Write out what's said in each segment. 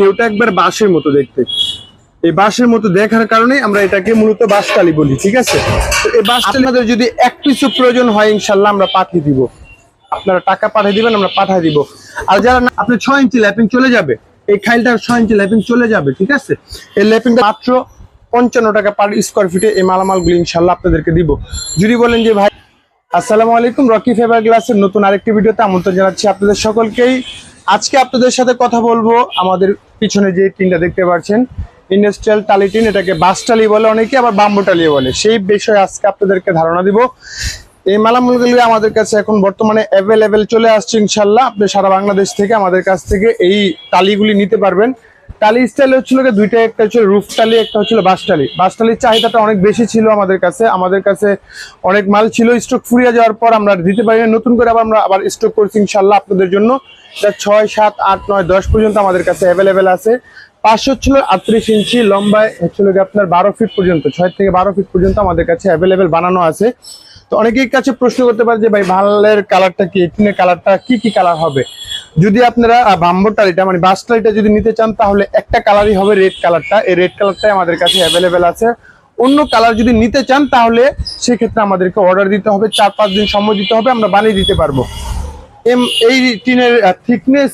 ঢেউটা একবার বাঁশের মতো দেখতে। এই বাঁশের মতো দেখার কারণে আমরা এটাকে মূলত বাঁশটালি বলি ঠিক আছে? তো এই বাঁশটালি আমাদের যদি এক পিছু প্রয়োজন হয় ইনশাল্লাহ আমরা পাঠিয়ে দিব। আপনারা টাকা পাঠিয়ে দিবেন আমরা পাঠিয়ে দিব। আর যারা না আপনি ছয় ইঞ্চি ল্যাপিং চলে যাবে। এই খাইলটার ছয় ইঞ্চি ল্যাপিং চলে যাবে ঠিক আছে? এই ল্যাপিংটা মাত্র পঞ্চান্ন টাকা পার স্কোয়ার ফিটে এই মালামালগুলি ইনশাল্লাহ আপনাদেরকে দিব। যদি বলেন যে ভাই আসসালামু আলাইকুম রকি ফেভার গ্লাসের নতুন আরেকটি ভিডিওতে আমন্ত্রণ জানাচ্ছি আপনাদের সকলকেই। আজকে আপনাদের সাথে কথা বলব আমাদের পিছনে যে টিনটা দেখতে পাচ্ছেন ইন্ডাস্ট্রিয়াল টালি টিন এটাকে বাস টালি বলে অনেকে, আবার বাম্বু টালি বলে। সেই বিষয়ে আজকে আপনাদেরকে ধারণা দিব। এই মালামালগুলি আমাদের কাছে এখন বর্তমানে অ্যাভেলেবেল চলে আসছে ইনশাল্লাহ। আপনি সারা বাংলাদেশ থেকে আমাদের কাছ থেকে এই টালিগুলি নিতে পারবেন। টালি স্টাইল হচ্ছিল গিয়ে দুইটা, একটা হচ্ছিল রুফ টালি, একটা হচ্ছিল বাস টালি। বাস টালির চাহিদাটা অনেক বেশি ছিল আমাদের কাছে। আমাদের কাছে অনেক মাল ছিল স্টক ফুরিয়ে যাওয়ার পর আমরা দিতে পারি না। নতুন করে আবার আমরা আবার স্টক করছি ইনশাল্লাহ আপনাদের জন্য। এটা ছয়, সাত, আট, নয়, দশ পর্যন্ত আমাদের কাছে অ্যাভেলেবেল আছে। পাঁচশো হচ্ছিল আটত্রিশ ইঞ্চি, লম্বায় হচ্ছিল আপনার বারো ফিট পর্যন্ত, ছয় থেকে বারো ফিট পর্যন্ত আমাদের কাছে অ্যাভেলেবেল বানানো আছে। তো অনেকেই কাছে প্রশ্ন করতে পারে যে ভাই ভালের কালারটা কি? টিনের কালারটা কি কি কালার হবে? যদি আপনারা বাম্বর টালিটা মানে বাস টালিটা যদি নিতে চান, তাহলে একটা কালারই হবে রেড কালারটা এই রেড কালারটাই আমাদের কাছে অ্যাভেলেবেল আছে। অন্য কালার যদি নিতে চান, তাহলে সেক্ষেত্রে আমাদেরকে অর্ডার দিতে হবে। চার পাঁচ দিন সময় দিতে হবে, আমরা বানিয়ে দিতে পারব। এম, এই টিনের থিকনেস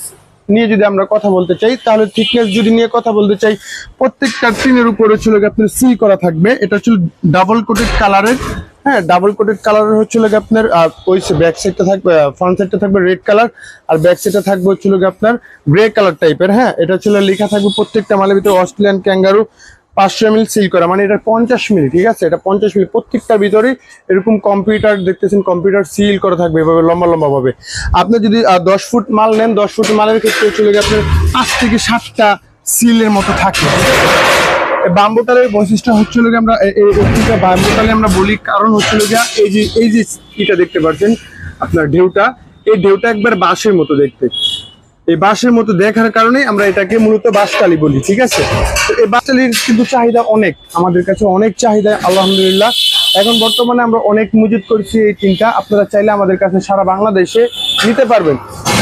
নিয়ে যদি আমরা কথা বলতে চাই, তাহলে থিকনেস যদি নিয়ে কথা বলতে চাই, প্রত্যেকটা টিনের উপরে ছিল আপনার সিল করা থাকবে। এটা ছিল ডাবল কোটেড কালারের হ্যাঁ ডাবল কোটেড কালারের হচ্ছিল গিয়ে আপনার ওই ব্যাক সাইডটা থাকবে ফ্রন্ট সাইডটা থাকবে রেড কালার আর ব্যাক সাইডটা থাকবে হচ্ছিল গিয়ে আপনার গ্রে কালার টাইপের হ্যাঁ এটা ছিল লেখা থাকবে প্রত্যেকটা মালের ভিতরে অস্ট্রেলিয়ান ক্যাঙ্গারু পাঁচশো এমএল সিল করা মানে এটা পঞ্চাশ মিলি ঠিক আছে? এটা পঞ্চাশ মিলি প্রত্যেকটার ভিতরে এরকম কম্পিউটার দেখতেছেন কম্পিউটার সিল করা থাকবে এভাবে, লম্বা লম্বা ভাবে আপনি যদি দশ ফুট মাল নেন, দশ ফুট মালের ক্ষেত্রে চলে গিয়ে আপনার পাঁচ থেকে সাতটা সিলের মতো থাকে। বাম্বুটালের বৈশিষ্ট্য হচ্ছিল গিয়ে আমরা এ- এ- এইটা বাম্বুটালে আমরা বলি কারণ হচ্ছিল গিয়ে এই যে এই যে ইটা দেখতে পাচ্ছেন আপনার ঢেউটা এই ঢেউটা একবার বাঁশের মতো দেখতে। এই বাঁশের মতো দেখার কারণে আমরা এটাকে মূলত বাঁশটালি বলি ঠিক আছে? এই বাঁশটালির কিন্তু চাহিদা অনেক আমাদের কাছে অনেক চাহিদা আলহামদুলিল্লাহ। এখন বর্তমানে আমরা অনেক মজুত করছি এই তিনটা আপনারা চাইলে আমাদের কাছে সারা বাংলাদেশে নিতে পারবেন।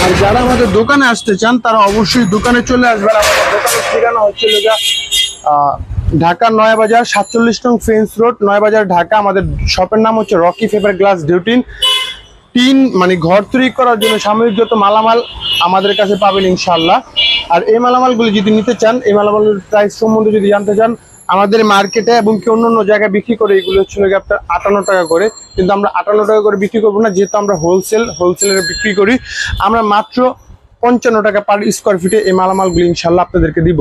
আর যারা আমাদের দোকানে আসতে চান তারা অবশ্যই দোকানে চলে আসবেন। আমাদের দোকানের ঠিকানা হচ্ছে আহ, ঢাকা নয়াবাজার, সাতচল্লিশ নং ফেন্স রোড নয়াবাজার, ঢাকা। আমাদের শপের নাম হচ্ছে রকি ফেভার গ্লাস ডিউটিন টিন মানে ঘর তৈরি করার জন্য সাময়িক যত মালামাল আমাদের কাছে পাবেন ইনশাল্লাহ আর এই মালামালগুলি যদি নিতে চান, এই মালামালের প্রাইস সম্বন্ধে যদি জানতে চান, আমাদের মার্কেটে এবং কি অন্য অন্য জায়গায় বিক্রি করে এগুলো হচ্ছে গিয়ে আপনার আটান্ন টাকা করে। কিন্তু আমরা আটান্ন টাকা করে বিক্রি করব না, যেহেতু আমরা হোলসেল হোলসেলের বিক্রি করি। আমরা মাত্র পঞ্চান্ন টাকা পার স্কোয়ার ফিটে এই মালামালগুলি ইনশাল্লাহ আপনাদেরকে দিব।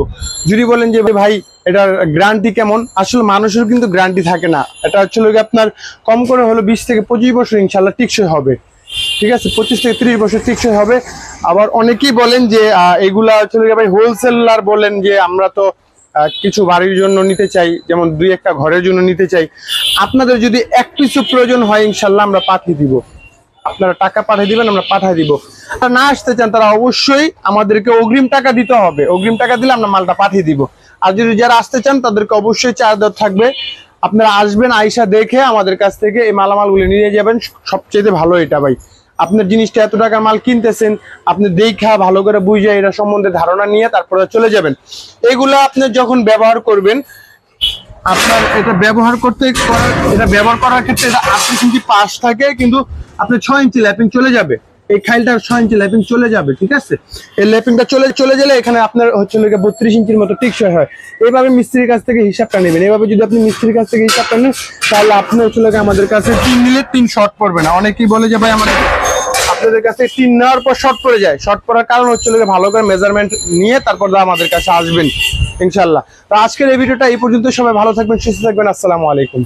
যদি বলেন যে, ভাই এটার গ্যারান্টি কেমন? আসলে মানুষের কিন্তু গ্যারান্টি থাকে না। এটা হচ্ছে আপনার কম করে হলো বিশ থেকে পঁচিশ বছর ইনশাল্লাহ টিকসই হবে। ঠিক আছে? পঁচিশ থেকে ত্রিশ বছর টিকসই হবে। আবার অনেকেই বলেন যে এগুলা হচ্ছে ভাই হোলসেলার বলেন যে, আমরা তো কিছু বাড়ির জন্য নিতে চাই, যেমন দুই একটা ঘরের জন্য নিতে চাই। আপনাদের যদি এক কিছু প্রয়োজন হয়, ইনশাল্লাহ আমরা পাঠিয়ে দিব। আপনারা টাকা পাঠিয়ে দিবেন, আমরা পাঠিয়ে দিব। না আসতে চান, তারা অবশ্যই আমাদেরকে অগ্রিম টাকা দিতে হবে। অগ্রিম টাকা দিলে আমরা মালটা পাঠিয়ে দিব। আর যদি যারা আসতে চান, তাদেরকে অবশ্যই চার্জ দেওয়া থাকবে। আপনারা আসবেন, আইসা দেখে আমাদের কাছ থেকে এই মালামালগুলি নিয়ে যাবেন। সবচেয়ে ভালো এটা ভাই। আপনার জিনিসটা এত টাকার মাল কিনতেছেন, আপনি দেখা ভালো করে বুঝে এটা সম্বন্ধে ধারণা নিয়ে তারপরে চলে যাবেন। এগুলো আপনি যখন ব্যবহার করবেন, আপনার এটা ব্যবহার করতে এটা ব্যবহার করার ক্ষেত্রে এটা আটত্রিশ ইঞ্চি পাশ থাকে, কিন্তু আপনার ছয় ইঞ্চি ল্যাপিং চলে যাবে। এই খাইলটার ছয় ইঞ্চি ল্যাপিং চলে যাবে, ঠিক আছে? এই ল্যাপিংটা চলে চলে গেলে এখানে আপনার হচ্ছে বত্রিশ ইঞ্চির মতো টিকসই হয়। এইভাবে মিস্ত্রির কাছ থেকে হিসাবটা নেবেন। এইভাবে যদি আপনি মিস্ত্রির কাছ থেকে হিসাবটা নেন, তাহলে আপনি হচ্ছে আমাদের কাছে তিন নিলে তিন শর্ট পড়বে না। অনেকেই বলে যে ভাই, আমাদের আপনাদের কাছে তিন নেওয়ার পর শর্ট পড়ে যায়। শর্ট পড়ার কারণ হচ্ছে ভালো করে মেজারমেন্ট নিয়ে তারপর আমাদের কাছে আসবেন ইনশাল্লাহ তো আজকের এই ভিডিওটা এই পর্যন্ত সবাই ভালো থাকবেন, সুস্থ থাকবেন। আসসালামু আলাইকুম।